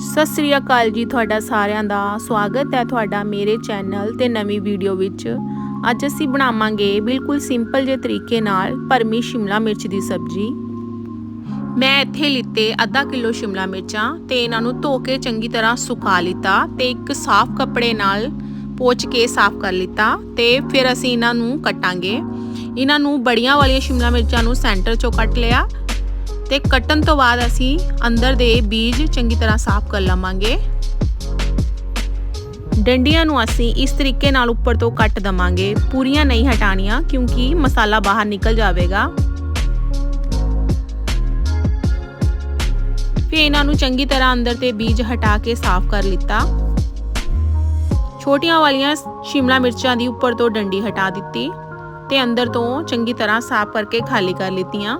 ਸਤਿ ਸ੍ਰੀ ਅਕਾਲ ਜੀ ਤੁਹਾਡਾ ਸਾਰਿਆਂ ਦਾ। ਸਵਾਗਤ ਹੈ ਤੁਹਾਡਾ ਮੇਰੇ ਚੈਨਲ ਤੇ ਨਵੀਂ ਵੀਡੀਓ ਵਿੱਚ। ਅੱਜ ਅਸੀਂ ਬਣਾਵਾਂਗੇ ਬਿਲਕੁਲ ਸਿੰਪਲ ਜਿਹੇ ਤਰੀਕੇ ਨਾਲ ਭਰਮੀ ਸ਼ਿਮਲਾ ਮਿਰਚ ਦੀ ਸਬਜ਼ੀ। ਮੈਂ ਇੱਥੇ ਲਿੱਤੇ ਅੱਧਾ ਕਿਲੋ ਸ਼ਿਮਲਾ ਮਿਰਚਾਂ ਤੇ ਇਹਨਾਂ ਨੂੰ ਧੋ ਕੇ ਚੰਗੀ ਤਰ੍ਹਾਂ ਸੁਕਾ ਲਿੱਤਾ ਤੇ ਇੱਕ ਸਾਫ਼ ਕੱਪੜੇ ਨਾਲ ਪੋਚ ਕੇ ਸਾਫ਼ ਕਰ ਲਿੱਤਾ ਤੇ ਫਿਰ ਅਸੀਂ ਇਹਨਾਂ ਨੂੰ ਕੱਟਾਂਗੇ। ਇਹਨਾਂ ਨੂੰ ਬੜੀਆਂ ਵਾਲੀਆਂ ਸ਼ਿਮਲਾ ਮਿਰਚਾਂ ਨੂੰ ਸੈਂਟਰ ਚੋਂ ਕੱਟ ਲਿਆ ਤੇ ਕੱਟਣ ਤੋਂ ਬਾਅਦ ਅਸੀਂ ਅੰਦਰ ਦੇ ਬੀਜ ਚੰਗੀ ਤਰ੍ਹਾਂ ਸਾਫ਼ ਕਰ ਲਵਾਂਗੇ। ਡੰਡੀਆਂ ਨੂੰ ਅਸੀਂ ਇਸ ਤਰੀਕੇ ਨਾਲ ਉੱਪਰ ਤੋਂ ਕੱਟ ਦਵਾਂਗੇ। ਪੂਰੀਆਂ ਨਹੀਂ ਹਟਾਣੀਆਂ ਕਿਉਂਕਿ ਮਸਾਲਾ ਬਾਹਰ ਨਿਕਲ ਜਾਵੇਗਾ। ਫਿਰ ਇਹਨਾਂ ਨੂੰ ਚੰਗੀ ਤਰ੍ਹਾਂ ਅੰਦਰ ਤੇ ਬੀਜ ਹਟਾ ਕੇ ਸਾਫ਼ ਕਰ ਲਿੱਤਾ। ਛੋਟੀਆਂ ਵਾਲੀਆਂ ਸ਼ਿਮਲਾ ਮਿਰਚਾਂ ਦੀ ਉੱਪਰ ਤੋਂ ਡੰਡੀ ਹਟਾ ਦਿੱਤੀ ਤੇ ਅੰਦਰ ਤੋਂ ਚੰਗੀ ਤਰ੍ਹਾਂ ਸਾਫ਼ ਕਰਕੇ ਖਾਲੀ ਕਰ ਲਿੱਤੀਆਂ।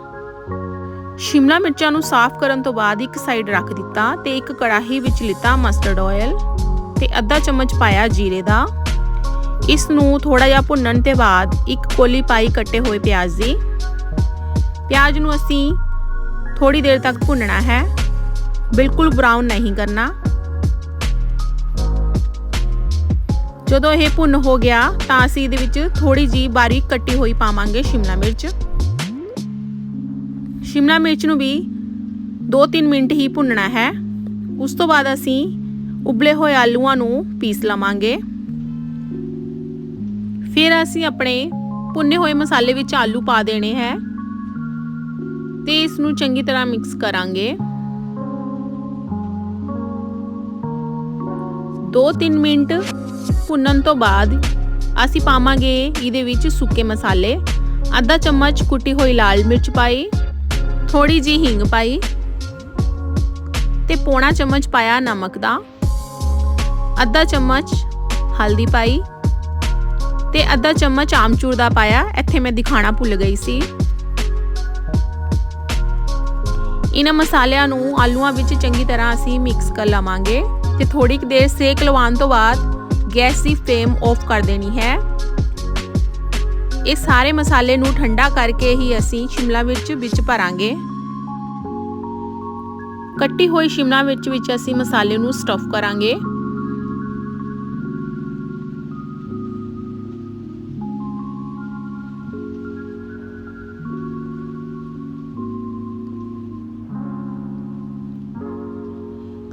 ਸ਼ਿਮਲਾ ਮਿਰਚਾਂ ਨੂੰ ਸਾਫ਼ ਕਰਨ ਤੋਂ ਬਾਅਦ ਇੱਕ ਸਾਈਡ ਰੱਖ ਦਿੱਤਾ ਤੇ ਇੱਕ ਕੜਾਹੀ ਵਿੱਚ ਲਿੱਤਾ ਮਸਟਰਡ ਆਇਲ ਤੇ ਅੱਧਾ ਚਮਚ ਪਾਇਆ ਜੀਰੇ ਦਾ। ਇਸ ਨੂੰ ਥੋੜਾ ਜਿਹਾ ਭੁੰਨਣ ਤੇ ਬਾਅਦ ਇੱਕ ਕੋਲੀ ਪਾਈ ਕੱਟੇ ਹੋਏ ਪਿਆਜ਼ ਦੀ। ਪਿਆਜ਼ ਨੂੰ ਅਸੀਂ ਥੋੜੀ ਦੇਰ ਤੱਕ ਭੁੰਨਣਾ ਹੈ। ਬਿਲਕੁਲ ਬਰਾਊਨ ਨਹੀਂ ਕਰਨਾ। ਜਦੋਂ ਇਹ ਭੁੰਨ ਹੋ ਗਿਆ ਤਾਂ ਅਸੀਂ ਇਹਦੇ ਵਿੱਚ ਥੋੜੀ ਜੀ ਬਾਰੀਕ ਕੱਟੀ ਹੋਈ ਪਾਵਾਂਗੇ ਸ਼ਿਮਲਾ ਮਿਰਚ। ਸ਼ਿਮਲਾ ਮਿਰਚ ਨੂੰ ਵੀ 2-3 ਮਿੰਟ ਹੀ ਭੁੰਨਣਾ ਹੈ। ਉਸ ਤੋਂ ਬਾਅਦ ਅਸੀਂ ਉਬਲੇ ਹੋਏ ਆਲੂਆਂ ਨੂੰ ਪੀਸ ਲਵਾਂਗੇ। ਫਿਰ ਅਸੀਂ ਆਪਣੇ ਭੁੰਨੇ ਹੋਏ ਮਸਾਲੇ ਵਿੱਚ ਆਲੂ ਪਾ ਦੇਣੇ ਹੈ ਤੇ ਇਸ ਨੂੰ ਚੰਗੀ ਤਰ੍ਹਾਂ ਮਿਕਸ ਕਰਾਂਗੇ। 2-3 ਮਿੰਟ ਭੁੰਨਣ ਤੋਂ ਬਾਅਦ ਅਸੀਂ ਪਾਵਾਂਗੇ ਇਹਦੇ ਵਿੱਚ ਸੁੱਕੇ ਮਸਾਲੇ। ਅੱਧਾ ਚਮਚ ਕੁੱਟੀ ਹੋਈ ਲਾਲ ਮਿਰਚ ਪਾਈ ਥੋੜੀ ਜੀ ਹਿੰਗ ਪਾਈ ਤੇ ਪੌਣਾ ਚਮਚ ਪਾਇਆ ਨਮਕ ਦਾ, ਅੱਧਾ ਚਮਚ ਹਲਦੀ ਪਾਈ ਤੇ ਅੱਧਾ ਚਮਚ ਆਮਚੂਰ ਦਾ ਪਾਇਆ। ਇੱਥੇ ਮੈਂ ਦਿਖਾਣਾ ਭੁੱਲ ਗਈ ਸੀ। ਇਹਨਾਂ ਮਸਾਲਿਆਂ ਨੂੰ ਆਲੂਆਂ ਵਿੱਚ ਚੰਗੀ ਤਰ੍ਹਾਂ ਅਸੀਂ ਮਿਕਸ ਕਰ ਲਵਾਂਗੇ ਤੇ ਥੋੜੀ ਕੁ ਦੇਰ ਸੇਕ ਲਵਾਉਣ ਤੋਂ ਬਾਅਦ ਗੈਸ ਦੀ ਫਲੇਮ ਆਫ ਕਰ ਦੇਣੀ ਹੈ। ਇਹ ਸਾਰੇ ਮਸਾਲੇ ਨੂੰ ਠੰਡਾ ਕਰਕੇ ਹੀ ਅਸੀਂ ਸ਼ਿਮਲਾ ਮਿਰਚ ਵਿੱਚ ਭਰਾਂਗੇ। ਕੱਟੀ ਹੋਈ ਸ਼ਿਮਲਾ ਮਿਰਚ ਵਿੱਚ ਅਸੀਂ ਮਸਾਲੇ ਨੂੰ ਸਟਫ ਕਰਾਂਗੇ।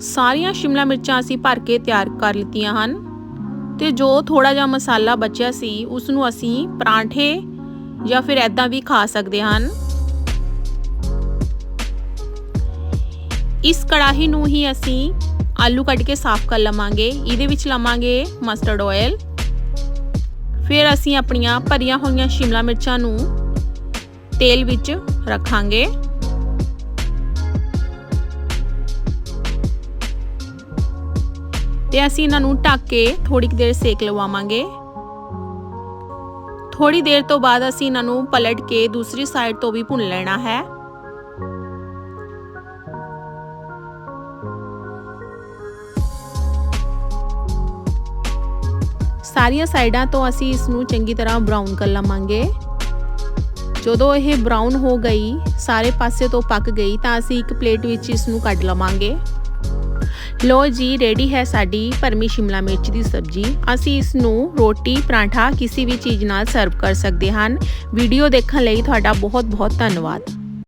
ਸਾਰੀਆਂ ਸ਼ਿਮਲਾ ਮਿਰਚਾਂ ਅਸੀਂ ਭਰ ਕੇ ਤਿਆਰ ਕਰ ਲਿੱਤੀਆਂ ਹਨ। ਤੇ ਜੋ ਥੋੜਾ ਜਿਹਾ ਮਸਾਲਾ ਬਚਿਆ ਸੀ ਉਸ ਨੂੰ ਅਸੀਂ ਪਰਾਂਠੇ ਜਾਂ ਫਿਰ ਐਦਾਂ ਵੀ ਖਾ ਸਕਦੇ ਹਨ। ਇਸ ਕੜਾਹੀ ਨੂੰ ਹੀ ਅਸੀਂ ਆਲੂ ਕੱਟ ਕੇ ਸਾਫ਼ ਕਰ ਲਵਾਂਗੇ। ਇਹਦੇ ਵਿੱਚ ਲਵਾਂਗੇ ਮਸਟਰਡ ਆਇਲ ਫਿਰ ਅਸੀਂ ਆਪਣੀਆਂ ਭਰੀਆਂ ਹੋਈਆਂ ਸ਼ਿਮਲਾ ਮਿਰਚਾਂ ਨੂੰ ਤੇਲ ਵਿੱਚ ਰੱਖਾਂਗੇ। ਤੇ ਅਸੀਂ ਇਹਨਾਂ ਨੂੰ ਢੱਕ ਕੇ ਥੋੜੀ ਦੇਰ ਸੇਕ ਲਵਾਵਾਂਗੇ। ਥੋੜੀ ਦੇਰ ਤੋਂ ਬਾਅਦ ਅਸੀਂ ਇਹਨਾਂ ਨੂੰ ਪਲਟ ਕੇ ਦੂਸਰੀ ਸਾਈਡ ਤੋਂ ਵੀ ਭੁੰਨ ਲੈਣਾ ਹੈ। ਸਾਰੀਆਂ ਸਾਈਡਾਂ ਤੋਂ ਅਸੀਂ ਇਸ ਨੂੰ ਚੰਗੀ ਤਰ੍ਹਾਂ ਬਰਾਊਨ ਕਰ ਲਵਾਂਗੇ। ਜਦੋਂ ਇਹ ਬਰਾਊਨ ਹੋ ਗਈ, ਸਾਰੇ ਪਾਸੇ ਤੋਂ ਪੱਕ ਗਈ, ਤਾਂ ਅਸੀਂ ਇੱਕ ਪਲੇਟ ਵਿੱਚ ਇਸ ਨੂੰ ਕੱਢ ਲਵਾਂਗੇ। ਲੋ ਜੀ ਰੈਡੀ ਹੈ ਸਾਡੀ ਭਰਮੀ ਸ਼ਿਮਲਾ ਮਿਰਚ ਦੀ ਸਬਜ਼ੀ। ਅਸੀਂ ਇਸ ਨੂੰ ਰੋਟੀ, ਪਰਾਂਠਾ, ਕਿਸੇ ਵੀ ਚੀਜ਼ ਨਾਲ ਸਰਵ ਕਰ ਸਕਦੇ ਹਨ। ਵੀਡੀਓ ਦੇਖਣ ਲਈ ਤੁਹਾਡਾ ਬਹੁਤ ਬਹੁਤ ਧੰਨਵਾਦ।